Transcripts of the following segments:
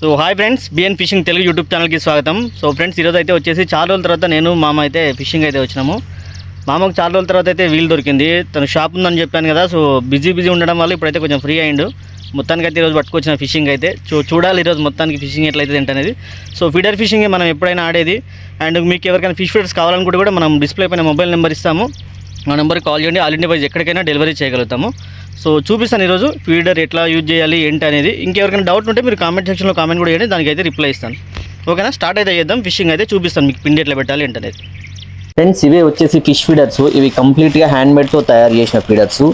So hi friends BN fishing Telugu YouTube ఛానల్కి స్వాగతం. So friends ఈరోజు అయితే వచ్చేసి చాలా రోజుల తర్వాత నేను మామ అయితే ఫిషింగ్ అయితే వచ్చినాము. మామకు చాలా రోజుల తర్వాత అయితే వీలు దొరికింది. తను షాప్ ఉందని చెప్పాను కదా సో బిజీ బిజీ ఉండడం వల్ల ఇప్పుడైతే కొంచెం ఫ్రీ అయ్యిండు మొత్తానికి అయితే ఈరోజు పట్టుకొచ్చిన ఫిషింగ్ అయితే. చూ చూడాలి ఈరోజు మొత్తానికి ఫిషింగ్ ఎట్లయితే ఏంటనేది సో ఫీడర్ ఫిషింగ్ మనం ఎప్పుడైనా ఆడేది. అండ్ మీకు ఎవరికైనా ఫిష్ ఫీడర్స్ కావాలనుకుంటే కూడా మనం డిస్ప్లే పైన మొబైల్ నెంబర్ ఇస్తాము. ఆ నెంబర్కి కాల్ చేయండి. ఆల్ ఇండియా వైజ్ ఎక్కడికైనా డెలివరీ చేయగలుగుతాము. సో చూపిస్తాను ఈరోజు ఫీడర్ ఎట్లా యూజ్ చేయాలి ఏంటి అనేది. ఇంకెవరికైనా డౌట్ ఉంటే మీరు కామెంట్ సెక్షన్లో కామెంట్ కూడా చేయండి దానికి అయితే రిప్లై ఇస్తాను ఓకేనా స్టార్ట్ అయితే చేద్దాం ఫిషింగ్ అయితే చూపిస్తాను మీకు పిండి ఎట్లా పెట్టాలి ఏంటి ఫ్రెండ్స్ ఇవే వచ్చేసి ఫిష్ ఫీడర్స్ ఇవి కంప్లీట్గా హ్యాండ్మేడ్తో తయారు చేసిన ఫీడర్స్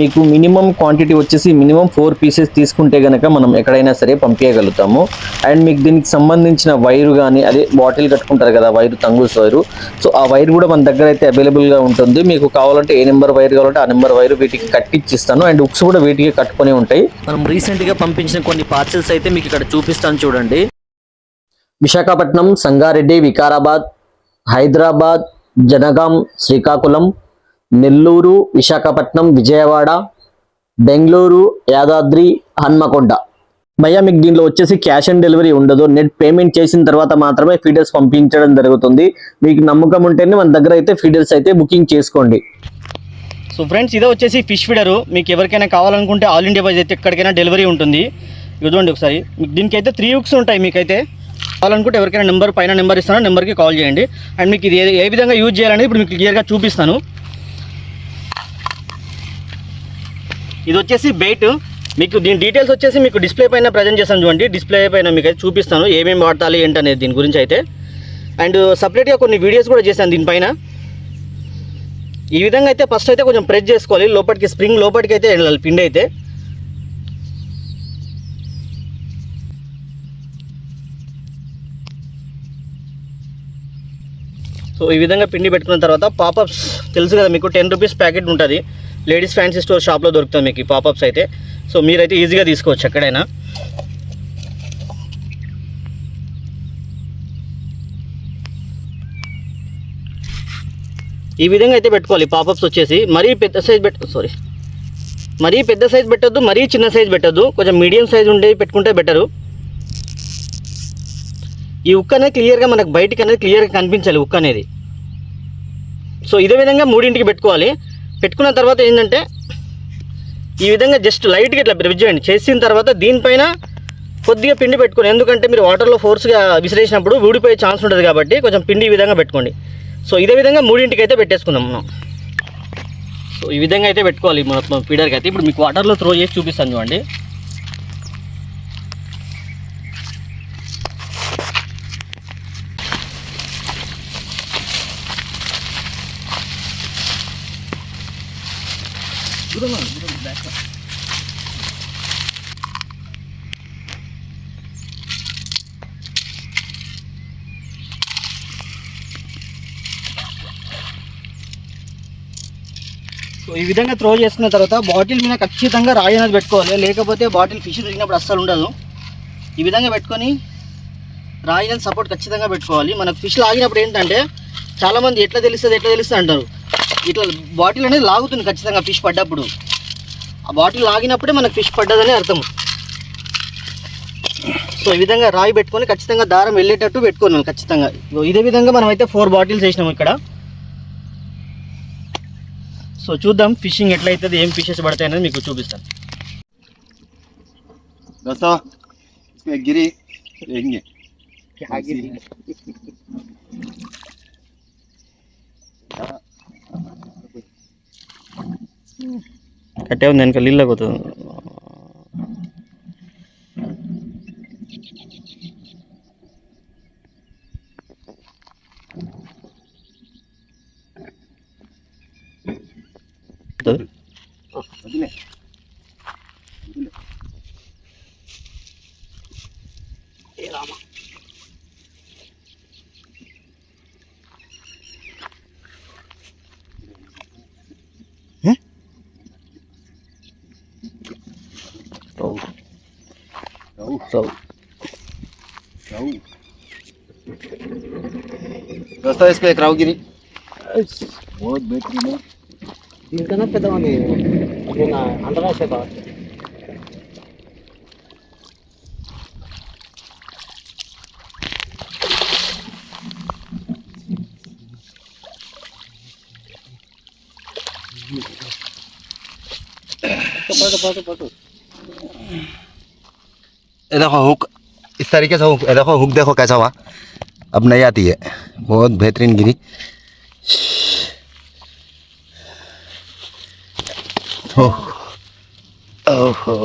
మీకు మినిమం క్వాంటిటీ వచ్చేసి మినిమం ఫోర్ పీసెస్ తీసుకుంటే కనుక మనం ఎక్కడైనా సరే పంపించగలుగుతాము. అండ్ మీకు దీనికి సంబంధించిన వైరు కానీ అదే బాటిల్ కట్టుకుంటారు కదా వైరు తంగూస్ వైరు. సో ఆ వైర్ కూడా మన దగ్గర అయితే అవైలబుల్గా ఉంటుంది. మీకు కావాలంటే ఏ నెంబర్ వైర్ కావాలంటే ఆ నెంబర్ వైర్ వీటికి కట్టిచ్చిస్తాను. అండ్ ఉక్స్ కూడా వీటికి కట్టుకొని ఉంటాయి. మనం రీసెంట్గా పంపించిన కొన్ని పార్సల్స్ అయితే మీకు ఇక్కడ చూపిస్తాను చూడండి. విశాఖపట్నం సంగారెడ్డి వికారాబాద్ హైదరాబాద్ జనగాం శ్రీకాకుళం నెల్లూరు విశాఖపట్నం విజయవాడ బెంగళూరు యాదాద్రి హన్మకొండ. భయ్యా మీకు దీనిలో వచ్చేసి క్యాష్ ఆన్ డెలివరీ ఉండదు. నెట్ పేమెంట్ చేసిన తర్వాత మాత్రమే ఫీడర్స్ పంపించడం జరుగుతుంది. మీకు నమ్మకం ఉంటేనే మన దగ్గర అయితే ఫీడర్స్ అయితే బుకింగ్ చేసుకోండి. సో ఫ్రెండ్స్ ఇదే వచ్చేసి ఫిష్ ఫీడరు. మీకు ఎవరికైనా కావాలనుకుంటే ఆల్ ఇండియా వైజ్ అయితే ఎక్కడికైనా డెలివరీ ఉంటుంది. ఇది చూడండి ఒకసారి. మీకు దీనికి అయితే త్రీ వుక్స్ ఉంటాయి మీకైతే. కావాలనుకుంటే ఎవరికైనా నెంబర్ పైన నెంబర్ ఇస్తాను నెంబర్కి కాల్ చేయండి. అండ్ మీకు ఇది ఏ- ఏ విధంగా యూజ్ చేయాలనేది ఇప్పుడు మీకు క్లియర్గా చూపిస్తాను. ఇది వచ్చేసి బెయిట్. మీకు దీని డీటెయిల్స్ వచ్చేసి మీకు డిస్ప్లే పైన ప్రజెంట్ చేస్తాను చూడండి. డిస్ప్లే పైన మీకు అయితే చూపిస్తాను ఏమేమి వాడాలి ఏంటనేది దీని గురించి అయితే. అండ్ సపరేట్గా కొన్ని వీడియోస్ కూడా చేశాను దీనిపైన ఈ విధంగా అయితే ఫస్ట్ అయితే కొంచెం ప్రెస్ చేసుకోవాలి. లోపలికి స్ప్రింగ్ లోపలికి అయితే వెళ్ళాలి పిండి అయితే సో ఈ విధంగా పిండి పెట్టుకున్న తర్వాత పాపప్స్ తెలుసు కదా మీకు టెన్ రూపీస్ ప్యాకెట్ ఉంటుంది. లేడీస్ ఫ్యాన్సీ స్టోర్ షాప్లో దొరుకుతుంది మీకు ఈ పాపప్స్ అయితే. సో మీరైతే ఈజీగా తీసుకోవచ్చు ఎక్కడైనా. ఈ విధంగా అయితే పెట్టుకోవాలి పాపప్స్ వచ్చేసి. మరీ పెద్ద సైజ్ పెట్ట సారీ మరీ పెద్ద సైజ్ పెట్టద్దు మరీ చిన్న సైజ్ పెట్టద్దు. కొంచెం మీడియం సైజ్ ఉండే పెట్టుకుంటే బెటరు ఈ ఉక్క అనేది క్లియర్గా మనకు బయటికి అనేది క్లియర్గా కనిపించాలి ఉక్క అనేది. సో ఇదే విధంగా మూడింటికి పెట్టుకోవాలి. పెట్టుకున్న తర్వాత ఏంటంటే ఈ విధంగా జస్ట్ లైట్గా ఇట్లా బ్రిడ్జ్ చేయండి. చేసిన తర్వాత దీనిపైన కొద్దిగా పిండి పెట్టుకోండి. ఎందుకంటే మీరు వాటర్లో ఫోర్స్గా విసిరేసినప్పుడు ఊడిపోయే ఛాన్స్ ఉంటుంది కాబట్టి కొంచెం పిండి ఈ విధంగా పెట్టుకోండి. సో ఇదే విధంగా మూడింటికి అయితే పెట్టేసుకుందాం మనం. సో ఈ విధంగా అయితే పెట్టుకోవాలి మన ఫీడర్కి అయితే. ఇప్పుడు మీకు వాటర్లో త్రో చేసి చూపిస్తాను చూడండి. సో ఈ విధంగా త్రో చేసిన తర్వాత బాటిల్ మీద ఖచ్చితంగా రాయి అనేది పెట్టుకోవాలి. లేకపోతే బాటిల్ ఫిష్ తిరిగినప్పుడు అస్సలు ఉండదు. ఈ విధంగా పెట్టుకొని రాయి అనేది సపోర్ట్ ఖచ్చితంగా పెట్టుకోవాలి. మనకు ఫిష్ లాగినప్పుడు ఏంటంటే చాలామంది ఎట్లా తెలుస్తుంది ఎట్లా తెలుస్తుంది అంటారు. ఇట్లా బాటిల్ అనేది లాగుతుంది ఖచ్చితంగా ఫిష్ పడ్డప్పుడు. ఆ బాటిల్ లాగినప్పుడే మనకు ఫిష్ పడ్డదని అర్థం. సో ఈ విధంగా రాయి పెట్టుకొని ఖచ్చితంగా దారం వెళ్ళేటట్టు పెట్టుకున్నాం ఖచ్చితంగా. ఇదే విధంగా మనం అయితే ఫోర్ బాటిల్స్ వేసినాం ఇక్కడ. సో చూద్దాం ఫిషింగ్ ఎట్లయితుంది ఏం ఫిషెస్ పడతాయి అనేది మీకు చూపిస్తాను. గిరి ಕಟ್ಟೆ ಒಂದು ನೆನ್ಕಲ್ಲಿ ಇಲ್ಲ ಗೊತ್ತು ರಾಮ मस्त है इस पे एक रावगिरी बहुत बेहतरीन है। देखो हुक। इस तरीके से हुक देखो हुक देखो कैसा हुआ। अब नहीं आती है। बहुत बेहतरीन गिरी। ओह। ओहो।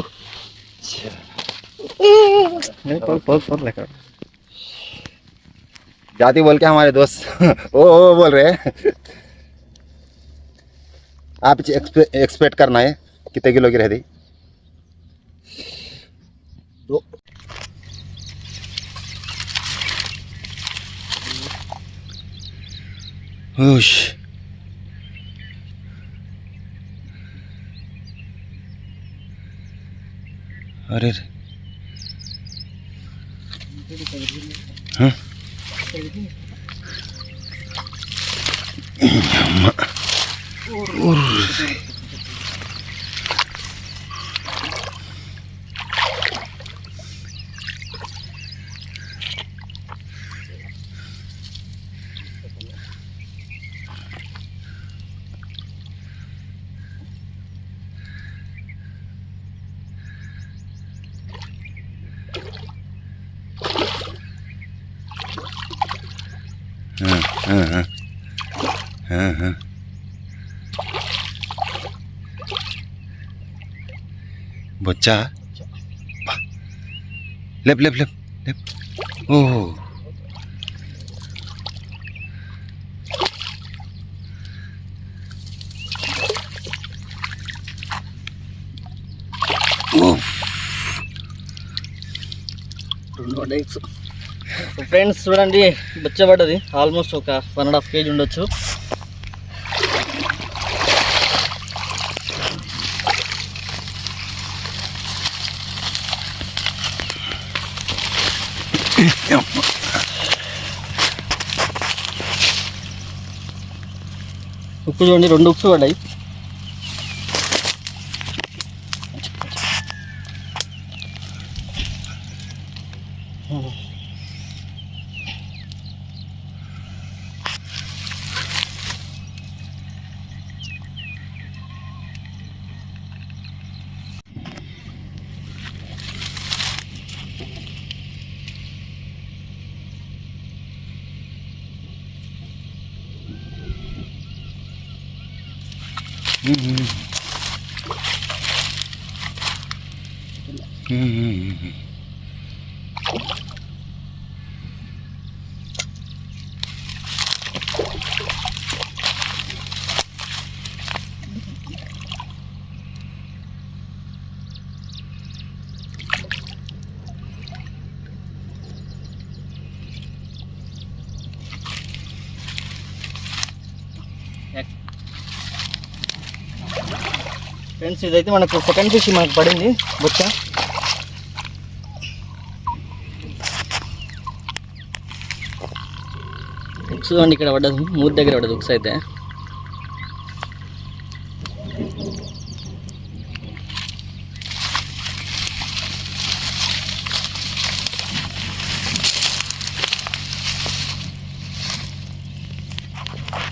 जाति बोल के हमारे दोस्त। ओ ओ बोल रहे हैं। आप एक्सपेक्ट करना है कितने किलो की रहती? दो हुश अरे रे। à, à, à. bocah bah. lep lep lep lep oh Wow. Don't know friends చూడండి బచ్చబడ్డది. ఆల్మోస్ట్ ఒక వన్ అండ్ హాఫ్ కేజీ ఉండొచ్చు. ఉప్పు చూడండి రెండు ఉప్పు పడ్డాయి. Mm-hmm. Mm-hmm. mm-hmm. ఫ్రెండ్స్ ఇదైతే మనకు సెకండ్ ఫిష్ మనకు పడింది బొచ్చ. ఉక్స్ చూడండి ఇక్కడ పడ్డది. మూడు దగ్గర పడ్డది బుక్స్ అయితే.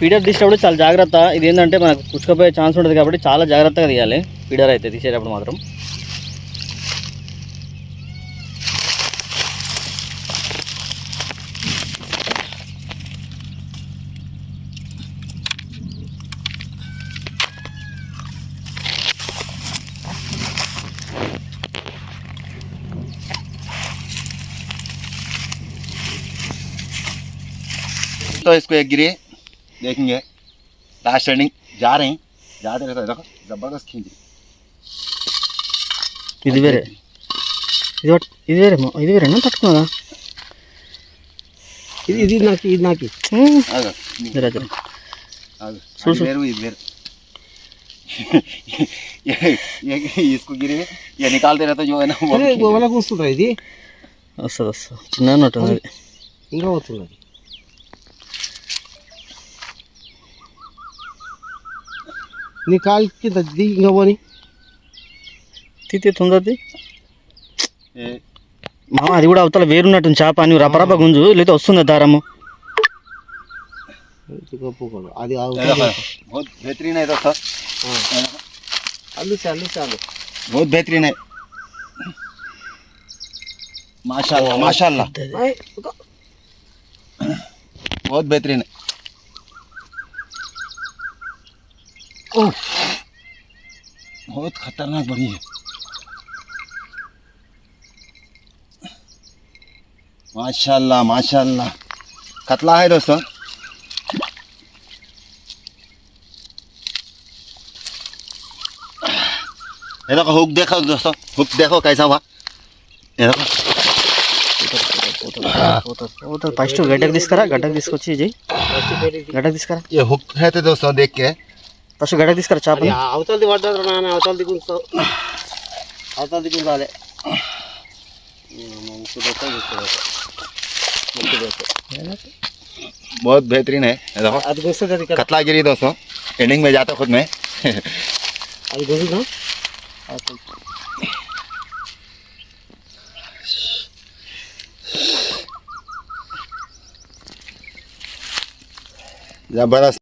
ఫీడర్ తీసేటప్పుడు చాలా జాగ్రత్త ఇది ఏంటంటే మనకు పుచ్చుకపోయే ఛాన్స్ ఉంటుంది కాబట్టి చాలా జాగ్రత్తగా తీయాలి ఫీడర్ అయితే తీసేటప్పుడు మాత్రం तो इसको एक गिरी देखेंगे लास्ट ट्रेंडिंग जा रहे हैं। जाते रहते देखो ज़बरदस्त खींच ಇದು इसको गिरे ये निकालते रहते जो है ना वो वाला चिन्ह नोट నీ కాలు కింద దిగి ఇంకా పోని తీతే తొందరది ये మామ అది కూడా అవతల వేరున్నట్టు చేప అని రపరప గుంజు లేకపోతే వస్తుంది దారము గొప్పకోడు అది ये देखो, बहुत बेहतरीन है तो सर అల్లు చాలు చాలు बहुत बेहतरीन है माशाल्लाह माशाल्लाह बहुत बेहतरीन है ओह। बहुत खतरनाक बनी है। माशाल्लाह माशाल्लाह। कतला है दोस्तों। ये देखो हुक देखो दोस्तों। हुक देखो कैसा हुआ। ये देखो। फ़र्स्ट गटक दिस करा गटक दिस को चीज़ गटक दिस करा। ये हुक है तो दोस्तों देख के। ఫస్ట్ గడ్డకు తీసుకురా చేపని అవతలది పడ్డది నాన్న అవతలది గుంచుతావు అవతలది గుంజాలి बहुत बेहतरीन है ये देखो అది గుస్తుంది అది కదా कतला गिरी दोस्तों एंडिंग में जाता खुद में అది గుంజుదా जबरदस्त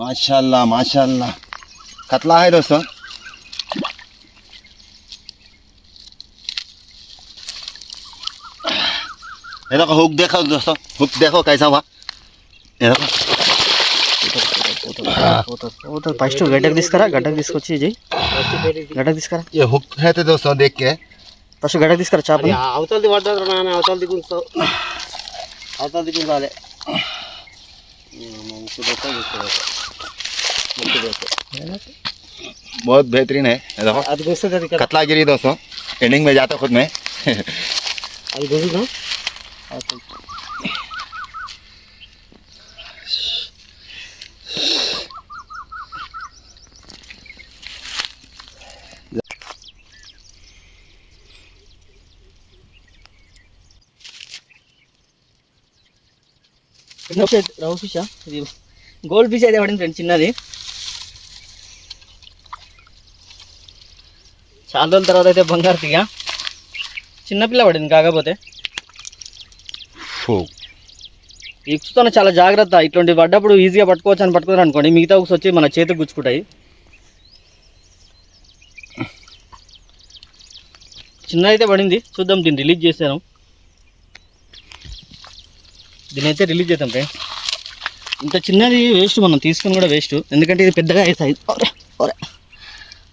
माशाल्लाह माशाल्लाह। कतला है दोस्तों? ये देखो हुक देखो दोस्तों। हुक देखो कैसा हुआ। ये देखो। फ़र्स्ट गटक दिस करा गटक दिस कोची जी। गटक दिस करा। ये हुक है तो दोस्तों देख के। फ़र्स्ट गटक दिस करा चाप अवतल दी वाटर ना, ಅವತಲ್ ದಿ ಕುಂತ बहुत बेहतरीन है देखो। कतला गिरी दोस्तों एंडिंग में जाता खुद में। రవ్వ ఫిషా ఇది గోల్డ్ ఫిష్ అయితే పడింది ఫ్రెండ్ చిన్నది. చాలా రోజుల తర్వాత అయితే బంగారు తీగ చిన్నపిల్ల పడింది కాకపోతే. ఇచ్చుతున్న చాలా జాగ్రత్త. ఇట్లాంటి పడ్డప్పుడు ఈజీగా పట్టుకోవచ్చు అని పట్టుకున్నారు అనుకోండి మిగతా వచ్చి మన చేతికి గుచ్చుకుంటాయి. చిన్నదైతే పడింది. చూద్దాం దీన్ని రిలీజ్ చేశాను దీని అయితే రిలీజ్ చేద్దాం ఫ్రెండ్స్. ఇంత చిన్నది వేస్ట్ మనం తీసుకొని కూడా వేస్ట్ ఎందుకంటే ఇది పెద్దగా అవుతుంది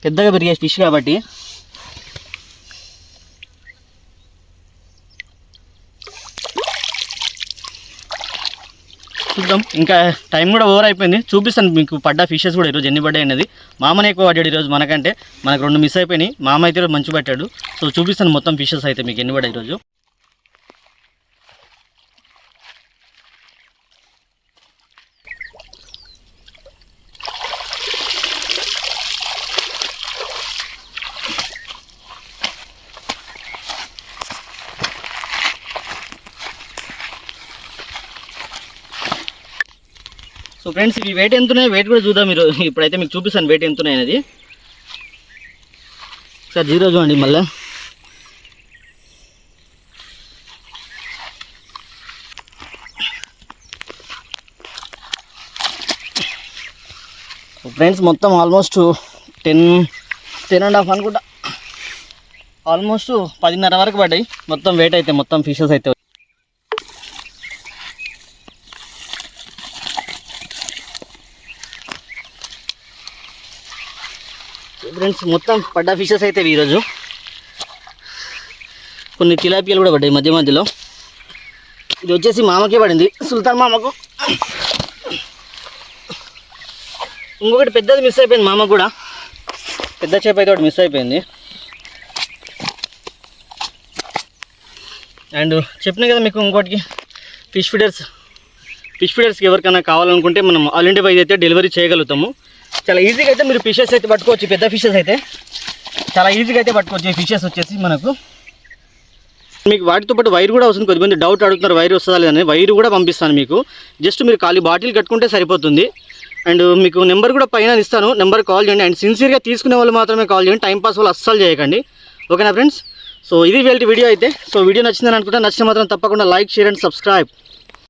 పెద్దగా పెరిగే ఫిష్ కాబట్టి. చూద్దాం. ఇంకా టైం కూడా ఓవర్ అయిపోయింది. చూపిస్తాను మీకు పడ్డ ఫిషెస్ కూడా ఈరోజు ఎన్ని పడ్డాయి అనేది. మామనే ఎక్కువ పడ్డాడు ఈరోజు మనకంటే. మనకు రెండు మిస్ అయిపోయినాయి. మామ అయితే మంచి పట్టాడు. సో చూపిస్తాను మొత్తం ఫిషెస్ అయితే మీకు ఎన్ని పడ్డాయి ఈరోజు. సో ఫ్రెండ్స్ ఇవి వెయిట్ ఎంత ఉన్నాయి వెయిట్ కూడా చూద్దాం మీరు ఇప్పుడైతే మీకు చూపిస్తాను వెయిట్ ఎంత ఉన్నాయి అనేది. సార్ జీరో చూడండి మళ్ళీ. ఫ్రెండ్స్ మొత్తం almost ten ten and half అనుకుంటా. ఆల్మోస్ట్ పదిన్నర వరకు పడ్డాయి. మొత్తం వెయిట్ అయితే మొత్తం ఫిషెస్ అయితే ఫ్రెండ్స్ మొత్తం పడ్డ ఫిషెస్ అయితే ఈరోజు. కొన్ని తిలాపియలు కూడా పడ్డాయి మధ్య మధ్యలో. ఇది వచ్చేసి మామకే పడింది సుల్తాన్ మామకు. ఇంకొకటి పెద్దది మిస్ అయిపోయింది మామకు కూడా. పెద్ద చేప అయితే ఒకటి మిస్ అయిపోయింది. అండ్ చెప్పినా కదా మీకు ఇంకోటికి ఫిష్ ఫీడర్స్ ఫిష్ ఫీడర్స్కి ఎవరికైనా కావాలనుకుంటే మనం ఆల్ ఇండియా వైజ్ అయితే డెలివరీ చేయగలుగుతాము. చాలా ఈజీగా అయితే మీరు ఫిషెస్ అయితే పట్టుకోవచ్చు పెద్ద ఫిషెస్ అయితే. చాలా ఈజీగా అయితే పట్టుకోవచ్చు ఈ ఫిషెస్ వచ్చేసి మనకు. మీకు వాటితో పాటు వైర్ కూడా వస్తుంది కొద్దిమంది డౌట్ అడుగుతున్నారు వైర్ వస్తుందా లేదని వైర్ కూడా పంపిస్తాను మీకు. జస్ట్ మీరు ఖాళీ బాటిల్ కట్టుకుంటే సరిపోతుంది. అండ్ మీకు నెంబర్ కూడా పైన ఇస్తాను. నెంబర్ కాల్ చేయండి. అండ్ సిన్సియర్గా తీసుకునే వాళ్ళు మాత్రమే కాల్ చేయండి. టైం పాస్ వాళ్ళు అస్సలు చేయకండి. ఓకేనా ఫ్రెండ్స్ సో ఇది వీళ్ళ వీడియో అయితే. సో వీడియో నచ్చిందని అనుకుంటే నచ్చిన మాత్రం తప్పకుండా లైక్ షేర్ అండ్ సబ్స్క్రైబ్